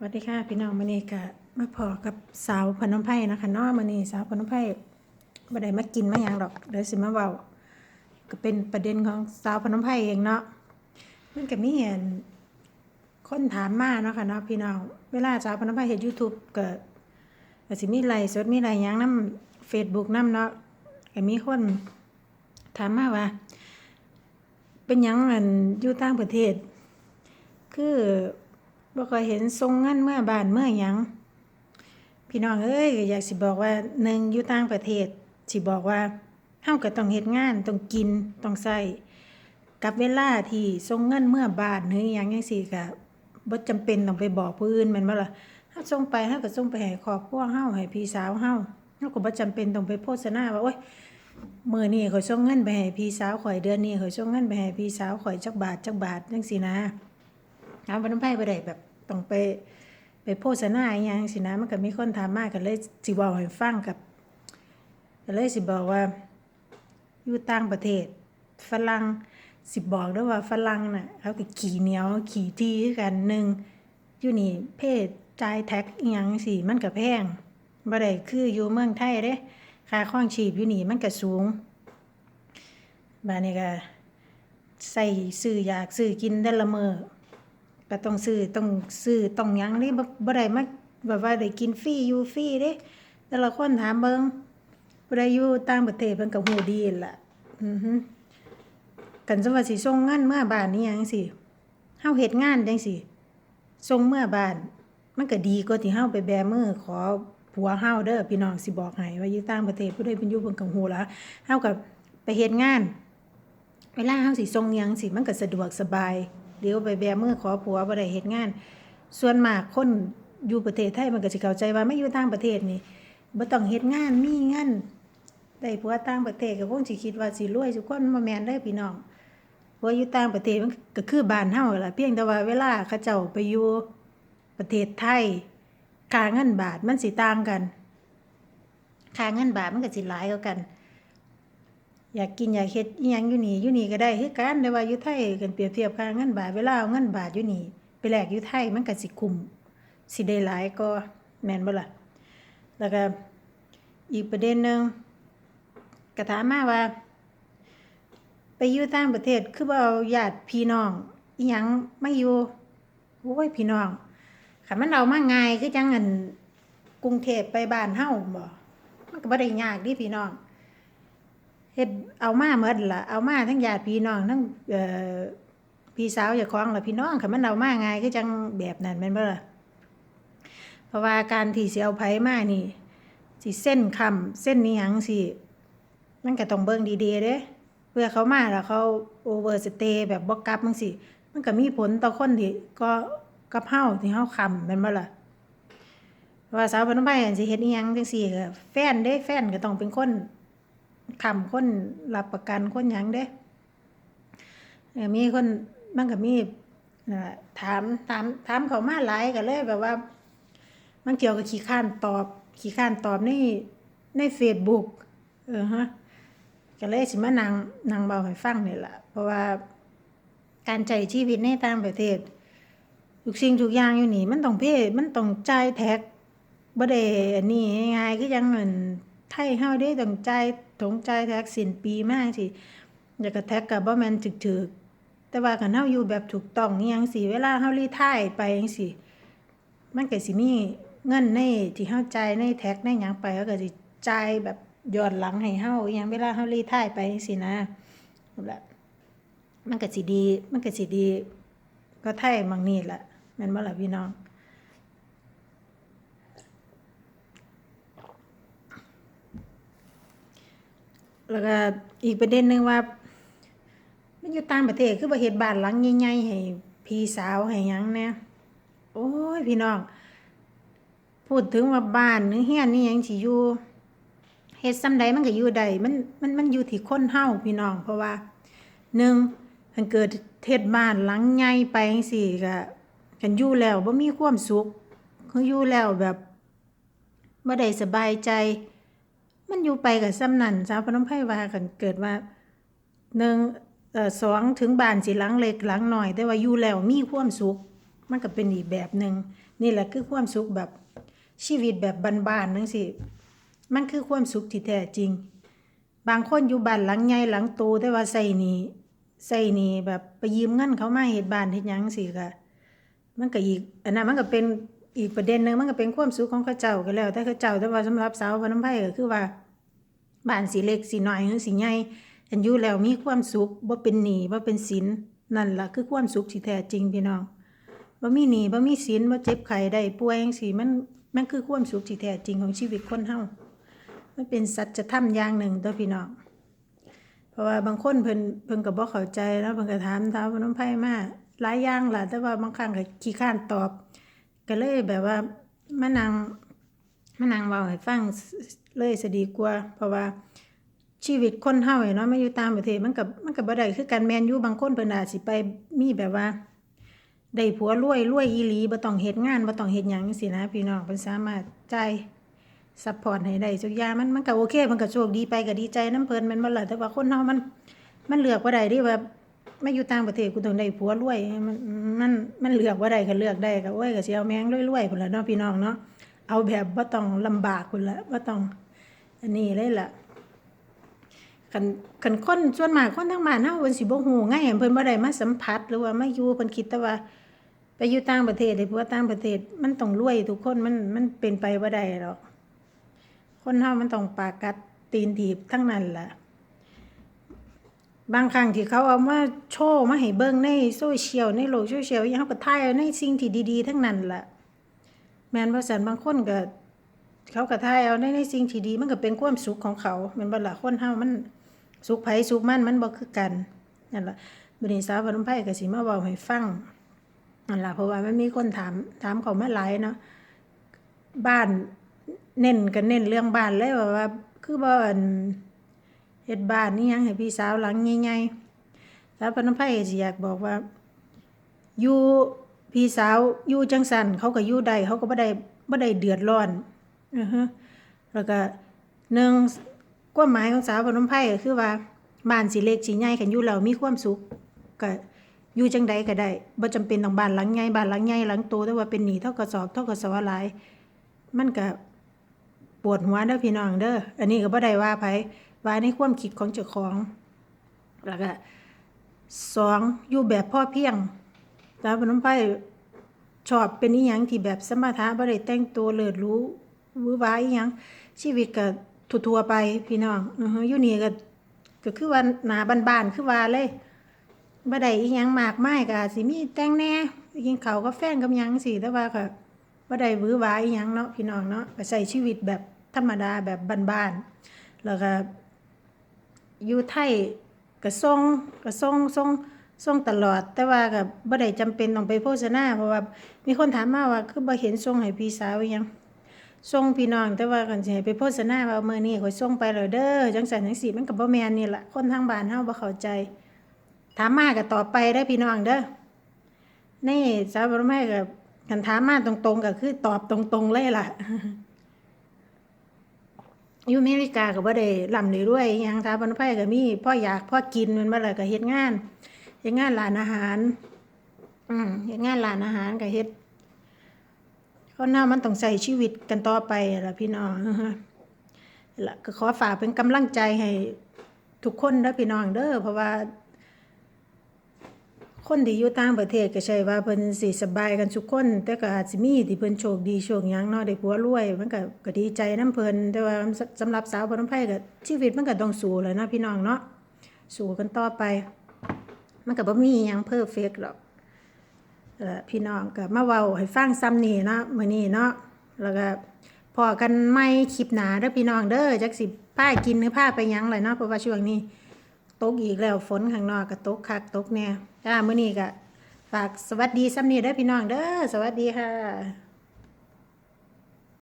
สวัสดีค่ะพี่น้องมื้อนี้ก็มาพอกับสาวพนมไพรนะคะนาะมื้อนี้สาวพนมไพรบ่ได้มากินมาหยังดอกเดี๋ยวสิมาเว้าก็เป็นประเด็นของสาวพนมไพรเองเนาะมันก็มีเห็นคนถามมาเนาะค่ะเนาะพี่น้องเวลาสาวพนมไพรเฮ็ด YouTube ก็ก็สิมีไลฟ์สดมีไลฟ์ยังน้ำ Facebook นำเนาะก็มีคนถามมาว่า เป็นยังอันอยู่ต่างประเทศ คือ บ่ค่อยเห็นทรงเงินเมื่อบ้านเมื่อหยังพี่น้องเอ้ยอยากสิบอกว่าหนึ่งอยู่ต่างประเทศสิบอกว่าเฮาก็ต้องเฮ็ดงานต้องกินต้องใช้กับเวลาที่ทรงเงินเมื่อบ้านหรือหยังจังซี่ก็บ่จำเป็นต้องไปบอกผู้อื่นแม่นบ่ล่ะเฮาส่งไปเฮาก็ส่งไปให้ครอบครัวเฮาให้พี่สาวเฮาเฮาก็บ่จำเป็นต้องไปโฆษณาว่าโอ๊ยมื้อนี้ข่อยส่งเงินไปให้พี่สาวข่อยเดือนนี้ข่อยส่งเงินไปให้พี่สาวข่อยจักบาทจักบาทจังซี่นะถามว่น้ำไผบ่ได้แบบ ต้องไปไปโฆษณาอีหยังจังซี่นะมันก็มีคนถามมากก็เลยสิเว้าให้ฟังกับก็เลยสิบอกว่า อยู่ต่างประเทศฝรั่งสิบอกด้อว่าฝรั่งน่ะเขาก็ขี้เหนียวขี้ที่กันหนึ่งอยู่นี่เพศจ่ายแท็กอีหยังจังซี่มันก็แพงบ่ได้คืออยู่เมืองไทยเด้ค่าครองชีพอยู่นี่มันก็สูงบาดนี้ก็ใส่ซื้ออยากซื้อกินแต่ละมือ ก็ต้องซื้อต้องซื้อต้องยังนี่บ่ได้มาแบบว่าได้กินฟรีอยู่ฟรีเด้แต่ละคนถามเบิ่งผู้ใดอยู่ต่างประเทศเพิ่นก็ฮู้ดีล่ะอือฮึกันสมว่าสิส่งงินเมื่อบ้านนี่หยังจังซี่เฮาเฮ็ดงานจังซี่ส่งเมื่อบ้าน มันก็ดีกว่าที่เฮาไปแบมือขอผัวเฮาเด้อพี่น้องสิบอกให้ว่าอยู่ต่างประเทศผู้ใดเพิ่นอยู่เพิ่นก็ฮู้ล่ะเฮาก็ไปเฮ็ดงาน เวลาเฮาสิส่งหยังสิมันก็สะดวกสบาย เดี๋ยวไปแบมือขอผัวบ่ได้เฮ็ดงาน ส่วนมากคนอยู่ประเทศไทยมันก็สิเข้าใจว่าไม่อยู่ต่างประเทศนี่บ่ต้องเฮ็ดงานมีเงินได้ผัวต่างประเทศก็คงสิคิดว่าสิรวยทุกคนบ่แม่นเด้อพี่น้องผัวอยู่ต่างประเทศมันก็คือบ้านเฮาล่ะเพียงแต่ว่าเวลาเขาเจ้าไปอยู่ประเทศไทยค่าเงินบาทมันสิต่างกันค่าเงินบาทมันก็สิหลายกว่ากัน อยากกินอยากเฮ็ดอีหยังอยู่นี่อยู่นี่ก็ได้คือกันแต่ว่าอยู่ไทยกันเปรียบเทียบค่าเงินบาทเวลาเอาเงินบาทอยู่นี่ไปแลกอยู่ไทยมันก็สิคุ้มสิได้หลายก็แม่นบ่ล่ะแล้วก็อีกประเด็นนึงก็ถามมาว่า ไปอยู่ต่างประเทศคือบ่เอาญาติพี่น้องอีหยังมาอยู่โอ้ยพี่น้องคันมันเอามาง่ายคือจังอันกรุงเทพไปบ้านเฮาบ่มันก็บ่ได้ยากดิพี่น้อง เฮ็ดเอามาหมดล่ะเอามาทั้งญาติพี่น้องทั้งเอ่อพี่สาวเจ้าของล่ะพี่น้องคันมันเอามาง่ายคือจังแบบนั้นแม่นบ่ล่ะเพราะว่าการที่สิเอาไผมานี่สิเส้นคำเส้นนี้หยังสิมันก็ต้องเบิ่งดีๆเด้เพื่อเขามาแล้วเขาโอเวอร์สเตย์แบบบ่กลับจังซี่มันก็มีผลต่อคนที่ก็กับเฮาที่เฮาคำแม่นบ่ล่ะว่าสาวบ้านไปสิเฮ็ดอีหยังจังซี่ก็แฟนเด้แฟนก็ต้องเป็นคน คำคนรับประกันคนหยังเด้มีคนมันก็มีถามถามถามเขามาหลายก็เลยแบบว่ามันเกี่ยวกับขี้ข้านตอบขี้ข้านตอบในใน Facebook เออฮะก็เลยสิมานั่งนั่งเบาให้ฟังนี่แหละเพราะว่าการใช้ชีวิตในต่างประเทศทุกสิ่งทุกอย่างอยู่นี่ มันต้องเพมันต้องจ่ายแท็กบ่ได้อันนี้ง่ายๆคือจังเงินไทยเฮาเด้ต้องจ่าย ต้องจ่ายแท็กสินปีมาจังซี่แล้วก็แท็กก็บ่แมนถึกๆ แต่ว่าคันเฮาอยู่แบบถูกต้องอีหยังสิเวลาเฮารีไทร์ไปจังซี่มันก็สิมีเงินในที่เฮาจ่ายในแท็กในหยังไปเขาก็สิจ่ายแบบย้อนหลังให้เฮาอหยังเวลาเฮารีไทร์ไปจังซี่นะนั่นแหละมันก็สิดี มันก็สิดี ก็ไทยมังนี่แหละแม่นบ่ล่ะพี่น้อง แล้วก็อีกประเด็นหนึ่งว่ามันอยู่ต่างประเทศคือบ่เฮ็ดบ้านหลังใหญ่ๆให้พี่สาวให้ยังแหน่ยโอ้ยพี่น้อง พูดถึงว่าบ้านหรือเฮียนนี่ยังสิอยู่เฮ็ดส่ำใดมันก็อยู่ได้มันมันมันอยู่ที่คนเฮาพี่น้อง เพราะว่าหนึ่งคันเกิดเฮ็ดบ้านหลังใหญ่ไปจังซี่ก็คันอยู่แล้วบ่มีความสุขคืออยู่แล้วแบบบ่ได้สบายใจ มันอยู่ไปก็ส่ำนันสาวพนมไพรว่าคันเกิดว่าหนึ่งเอ่อสองถึงบ้านสิหลังเล็กหลังหน้อย แต่ว่าอยู่แล้วมีความสุข มันก็เป็นอีกแบบหนึ่งนี่แหละคือความสุขแบบชีวิตแบบบ้านๆนั่นสิมันคือความสุขที่แท้จริง บางคนอยู่บ้านหลังใหญ่หลังโตแต่ว่าใส่นี้ใส่นี้แบบไปยืมเงินเขามาเฮ็ดบ้านเฮ็ดหยังสิก็มันก็อีกอันนั้นมันก็เป็น อีกประเด็นหนึ่งมันก็เป็นความสุขของเขาเจ้าก็แล้ว แต่เขาเจ้าแต่ว่าสำหรับสาวพนมไพรก็คือว่าบ้านสิเล็กสิน้อยหรือสิใหญ่อันอยู่แล้วมีความสุขบ่เป็นหนี้บ่เป็นสินนั่นล่ะคือความสุขที่แท้จริงพี่น้องบ่มีหนี้บ่มีสินบ่เจ็บไข้ได้ป่วยจังซี่มันมันคือความสุขที่แท้จริงของชีวิตคนเฮามันเป็นสัจธรรมอย่างหนึ่งตัวพี่น้องเพราะว่าบางคนเพิ่นเพิ่นก็บ่เข้าใจแล้วเพิ่นก็ถามท้าวพนมไผมาหลายอย่างล่ะแต่ว่าบางครั้งก็ขี้คร้านตอบ ก็เลยแบบว่ามานั่งมานั่งเว้าให้ฟังเลยสดีกว่า เพราะว่าชีวิตคนเฮาเนี่นาะมาอยู่ตางประเทศมันก็มันก็บ่ได้คือกันแมนอยู่บางคนเพิ่นอาจสิไปมีแบบว่าได้ผัวรวยรวยอีหลีบ่ต้องเฮ็ดงานบ่ต้องเฮ็ดหยังจังซี่นะ พี่น้องเพิ่นสามารถจ่ายซัพพอร์ตให้ได้ทุกอย่างมันมันก็โอเคมันก็โชคดีไปก็ดีใจนํเพิ่นแม่นบ่ล่ะแต่ว่าคนเฮามันมันเลือกบ่ได้เดิว่า มาอยู่ต่างประเทศกูต้องได้ผัวรวย มันมันมันเลือกบ่าได้ก็เลือกได้ก็โอ้ยก็สิเอาแมงรวยๆพุ่นล่ะเนาะพี่น้องเนาะเอาแบบบ่าต้องลำบากพุ่นล่ะบ่าต้อง อันนี้เลยล่ะคันคันคนส่วนมากคนทางบ้านเฮาเพิ่นสิบ่ฮู้ไงเพิ่นบ่ได้มาสัมผัสหรือว่ามาอยู่เพิ่นคิดแต่ว่า ไปอยู่ต่างประเทศได้เพราะว่าต่างประเทศมันต้องรวยทุกคนมันมันเป็นไปบ่ได้หรอกคนเฮามันต้องปากกัดตีนถีบทั้งนั้นล่ะ บางครั้งที่เขาเอามาโชว์มาให้เบิ่งในโซเชียลในโลกโซเชียลอีหยังเขาก็ถ่ายเอาในสิ่งที่ดีๆ ทั้งนั้นล่ะ แม่นบ่ซั่นบางคนก็ เขาก็ถ่ายเอาในในสิ่งที่ดีมันก็เป็นความสุขของเขาแม่นบ่ล่ะคนเฮามันสุขไผสุขมันมันบ่คือกันนั่นล่ะบัดนี้สาวพนไผก็สิมาเว้าให้ฟังนั่นล่ะเพราะว่ามันมีคนถามถามเขามาหลายเนาะบ้านเน้นก็เน้นเรื่องบ้านเลยว่าว่าคือบ่อัน เฮ็ดบ้านนี่ยังให้พี่สาวหลังใหญ่ๆสาวพนมไผสิอยากบอกว่าอยู่พี่สาวอยู่จังสันเขาก็อยู่ได้เขาก็บ่ได้บ่ได้เดือดร้อนอือฮึแล้วก็หนึ่งความหมายของสาวพนมไพรก็คือว่าบ้านสิเล็กสิใหญ่กันอยู่แล้วมีความสุขก็อยู่จังใดก็ได้บ่จำเป็นต้องบ้านหลังใหญ่บ้านหลังใหญ่หลังโตแต่ว่าเป็นหนี้เท่ากับสอบเท่ากับสวหลายมันก็ปวดหัวเด้อพี่น้องเด้ออันนี้ก็บ่ได้ว่าไผ ว่าในความคิดของเจ้าของ แล้วก็สองอยู่แบบพ่อเพียงสาวพนมไพรชอบเป็นอีหยังที่แบบสมถะบ่ได้แต่งตัวเลิศรู้วือหวาอีหยังชีวิตก็ทั่วๆไปพี่น้องอืออยู่นี่ก็ก็คือว่าหนาบ้านๆคือว่าเลยบ่ได้อีหยังมากมายก็อาจสิมีแต่งแหน่กินข้าวกับแฟนกับหยังสิแต่ว่าก็บ่ได้วือหวาอีหยังเนาะพี่น้องเนาะก็ใช้ชีวิตแบบธรรมดาแบบบ้านๆแล้วก็ อยู่ไทยก็ส่งก็ส่งส่งส่งตลอด แต่ว่าก็บ่ได้จำเป็นต้องไปโฆษณาเพราะว่ามีคนถามมาว่าคือบ่เห็นส่งให้พี่สาวอีหยังส่งพี่น้องแต่ว่ากันสิให้ไปโฆษณาว่ามื้อนี้ข้อยส่งไปแล้วเด้อจังซั่นจังซี่มันก็บ่แม่นนี่ล่ะคนทางบ้านเฮาบ่เข้าใจ ถามมาก็ตอบไปได้พี่น้องเด้อนี่สาวบ่แม่ก็คันถามมาตรงๆก็คือตอบตรงๆเลยล่ะ อยู่อเมริกาก็บ่ได้ร่ำได้รวยอิหยังทาบันไผก็มีพ่ออยากพ่อกินแมันบ่ล่ะก็เฮ็ดงานเฮ็ดงานร้านอาหาร อืมเฮ็ดงานร้านอาหารก็เฮ็ดคนเฮามันต้องใช้ชีวิตกันต่อไปล่ะพี่น้องล่ะก็ขอฝากเป็นกำลังใจให้ทุกคนเด้อพี่น้องเด้อเพราะว่า คนที่อยู่ต่างประเทศก็ใช่ว่าเพิ่นสิสบายกันทุกคน แต่ก็อาจสิมีที่เพิ่นโชคดีโชคหยังเนาะได้ผัวรวย มันก็ก็ดีใจนํเพิ่นแต่ว่าสสำหรับสาวพนมไผก็ชีวิตมันก็ต้องสู้แหล้วนะพี่น้องเนาะสู้กันต่อไป มันก็บ่มีหยังเพอร์เฟกต์หรอกเอ่อพี่น้องก็มาเว้าให้ฟังซ้ำนี่เนาะมื้อนี้เนาะแล้วก็พอกันใหม่คลิปหน้าเด้อพี่น้องเด้อจักสิพากินหรือพาไปหยังเลยเนาะเพราะว่าช่วงนี้ตกอีกแล้วฝนข้างนอกก็ตกคักตกแน่ จ้ามื้อนี้ก็ฝากสวัสดีซ้ำนี้เด้อพี่น้องเด้อสวัสดีค่ะ